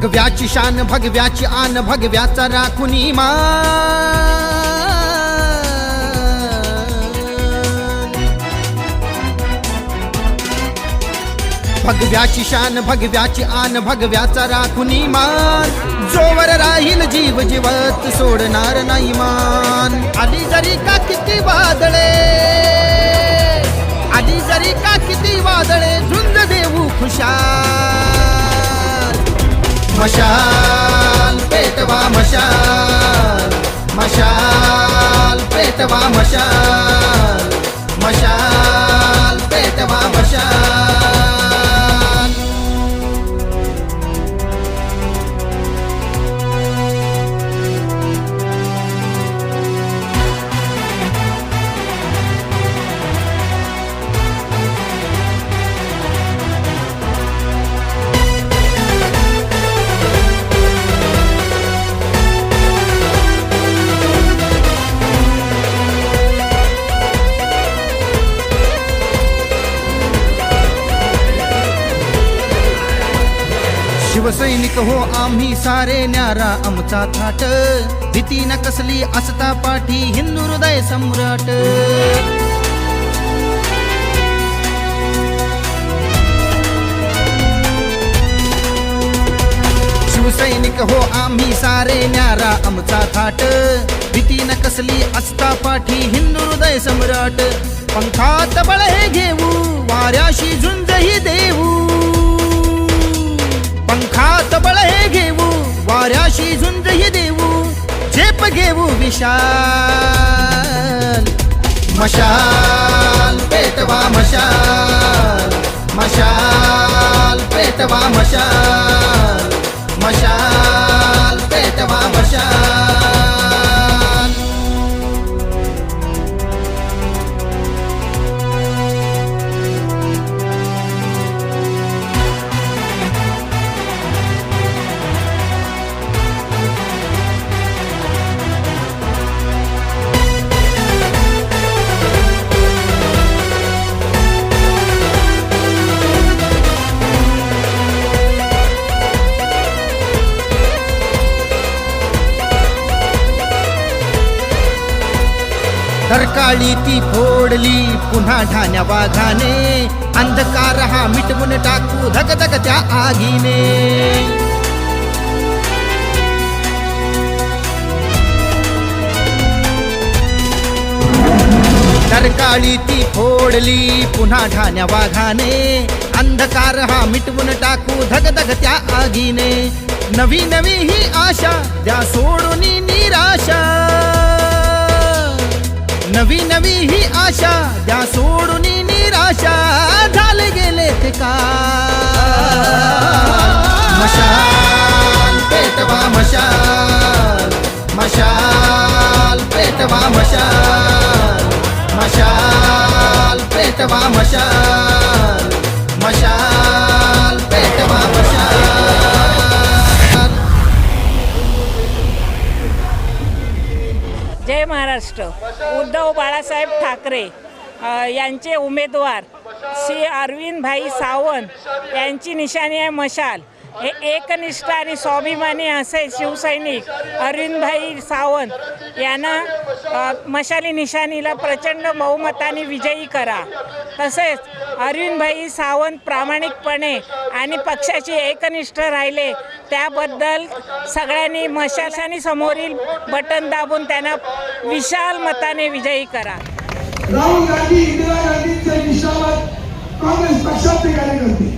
भगव्याची शान भगव्याची आन भगव्याचा राखुनी मा भगव्याची शान भगव्याची आन भगव्याचा राखुनी मान जोवर राहील जीव जीवत सोडणार नाही मान. आली जरी का किती वादळे आली जरी का किती वादळे झुंज देऊ खुशाल. मशाल पेटवा मशाल. मशाल पेटवा मशाल. शिवसैनिक हो आम्ही सारे न्यारा आमचा थाट. भीती न कसली असता पाठी हिंदू हृदय सम्राट. शिवसैनिक हो आम्ही सारे न्यारा आमचा थाट. भीती न कसली असता पाठी हिंदू हृदय सम्राट. पंखात बळ हे घेऊ वाऱ्याशी झुंजही देऊ. पंखात बळ हे घेऊ वाऱ्याशी झुंजही देऊ झेप घेऊ विशाल. मशाल पेटवा मशाल. मशाल पेटवा मशाल. मशाल तरकाळी ती फोडली, पुन्हा ठाण्या वाघाने, अंधकार हा मिटवून टाकू धक त्या आगीने। तरकाळी ती फोडली, पुन्हा ठाण्या वाघाने, अंधकार हा मिटवून टाकू धग धग त्या आगीने। नवी नवी ही आशा, द्या सोडून निराशा। नवी नवी ही आशा द्या सोडून निराशा झाले गेले ते का? मशाल पेटवा मशाल मशाल पेटवा मशाल मशाल पेटवा मशाल. महाराष्ट्र. उद्धव बाळासाहेब ठाकरे यांचे उमेदवार श्री अरविंदभाई सावंत यांची निशाणी आहे मशाल. हे एकनिष्ठ आणि स्वाभिमानी असे शिवसैनिक अरविंदभाई सावंत यांना मशाली निशाणीला प्रचंड बहुमताने विजयी करा. तसेच अरविंदभाई सावंत प्रामाणिकपणे आणि पक्षाची एकनिष्ठ राहिले. त्याबद्दल सगळ्यांनी मशाशानी समोरील बटन दाबून त्यांना विशाल मताने विजयी करा. राहुल गांधी इंदिरा गांधींचे काँग्रेस पक्षाचे कार्यकर्ते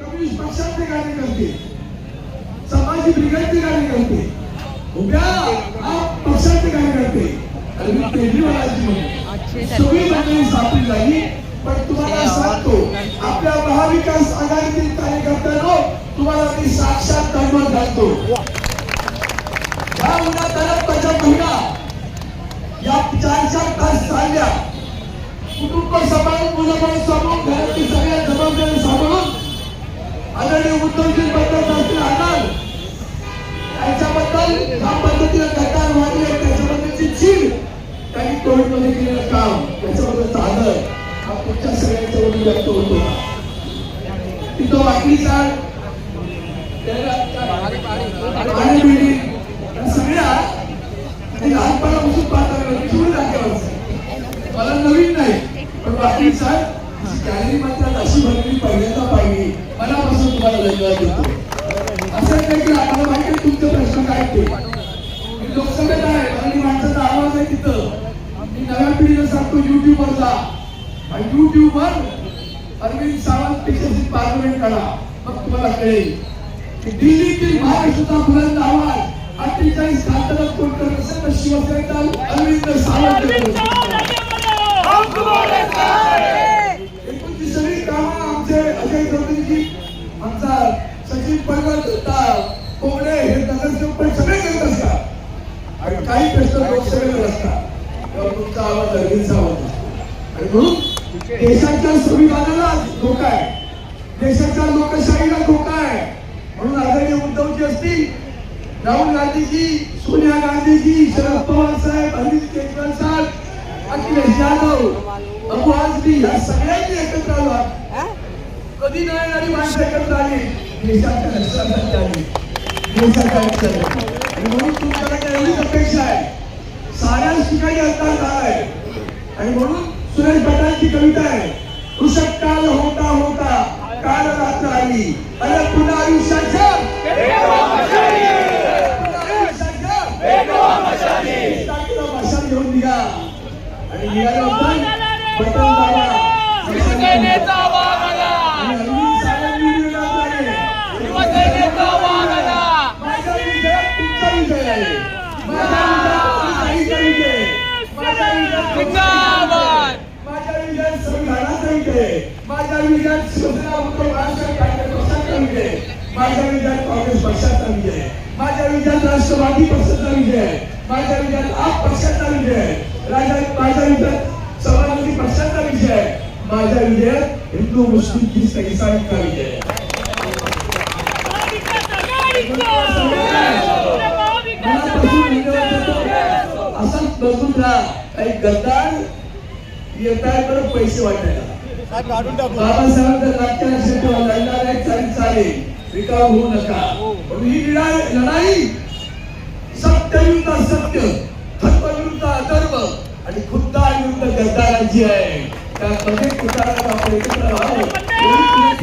कम्युनिस्ट पक्षाचे कार्यकर्ते समाजी ब्रिगेडचे कार्यकर्ते उभ्या आप पक्षाचे कार्यकर्ते केजरीवालांची मंडळी. सगळी मंडळी सापडी झाली पण तुम्हाला सांगतो आपल्या महाविकास आघाडीतील कार्यकर्त्यांनो तुम्हाला मी साक्षात धर्मात घालतो या उन्हातानाच्या महिला या चार चार तास चालल्या. कुटुंब सांभाळून मुलं पण सांभाळून घरातली सगळ्या जबाबदारी सांभाळून आदरणीय उद्धवजी बद्दल असतील आनंद त्यांच्याबद्दल ज्या पद्धतीने कोविडमध्ये केलेलं काम त्याच्याबद्दलचा आदर हा तुमच्या सगळ्यांच्या वरून व्यक्त होतो तिथं वाकलीचा आणि सगळ्या लहानपणापासून पाहता दाखवायचं मला नवीन नाही पण बाकी सर गॅलरी मात्र अशी भरलेली पहिल्यांदा पाहिली मनापासून तुम्हाला धन्यवाद देतो असं नाही की आम्हाला माहिती तुमचे प्रश्न काय ते लोकसभेत आहे माणसाचा आवाज आहे तिथं. नव्या पिढीला सांगतो युट्यूबवर जा आणि युट्यूबवर अरविंद सावंत पिक्चरची पार्लमेंट करा. मग तुम्हाला कळेल. दिल्लीतील महाराष्ट्राचा बुलंद आवाज अठ्ठेचाळीस खासदारात कोण करत असेल तर शिवसेनेचा अरविंद सावंत एकूण सगळी कामं आमचे अजय चौधरीजी आमचा सचिन पर्वत कोंबडे कोगडे हे नगरसेवक पण सगळे करत असतात आणि काही प्रश्न लोकसभेवर असतात तेव्हा तुमचा आवाज होता. आणि म्हणून देशाच्या संविधानाला धोका आहे. देशाच्या लोकशाहीला धोका आहे. म्हणून आदरणीय उद्धवजी असतील राहुल गांधीजी सोनिया गांधीजी शरद पवार साहेब अरविंद केजरीवाल साहेब अखिलेश यादव अबू आजमी या सगळ्यांनी एकत्र आलो कधी नाही येणारी माणसं एकत्र आली. देशाच्या रक्षणासाठी आली. देशाच्या लक्षात आणि म्हणून तुमच्याकडे एवढीच अपेक्षा आहे. साऱ्या ठिकाणी अंतर झालाय आणि म्हणून सुरेश भटांची कविता आहे कृषक काल होता होता काल रात्र आली अरे पुन्हा आयुष्याच्या भाषण घेऊन निघा आणि निघाल्यानंतर बटन दाबा शिवसेनेचा वाघ आला आणि अरविंद सावंत व्हिडिओ लावताना शिवसेनेचा वाघ आला माझा विजय तुमचा विजय आहे माझा विजय तुमचा विजय माझा विजय तुमचा जिंदाबाद माझ्या विजयात संविधानाचा विजय माझ्या विजयात शिवसेना उद्धव बाळासाहेब ठाकरे पक्षाचा विजय माझ्या विजयात काँग्रेस पक्षाचा विजय. माझ्या विजयात राष्ट्रवादी पक्षाचा विजय. माझ्या विजयात आप पक्षाचा विजय. राजा माझ्या विजयात समाजवादी पक्षाचा विजय. माझ्या विजयात हिंदू मुस्लिम ख्रिस्त इसाईचा विजय. असाच बसून राहा काही गद्दार येत आहे बरं पैसे वाटायला. बाबासाहेबांचं वाक्य लक्षात ठेवा लढणार आहे चालेल. चालेल होऊ नका. म्हणून ही लढाई लढाई सत्य विरुद्ध असत्य धर्म विरुद्ध अधर्म आणि खुद्दा विरुद्ध गद्दारांची आहे त्या प्रत्येक तुकाराम आपण एकत्र राहावं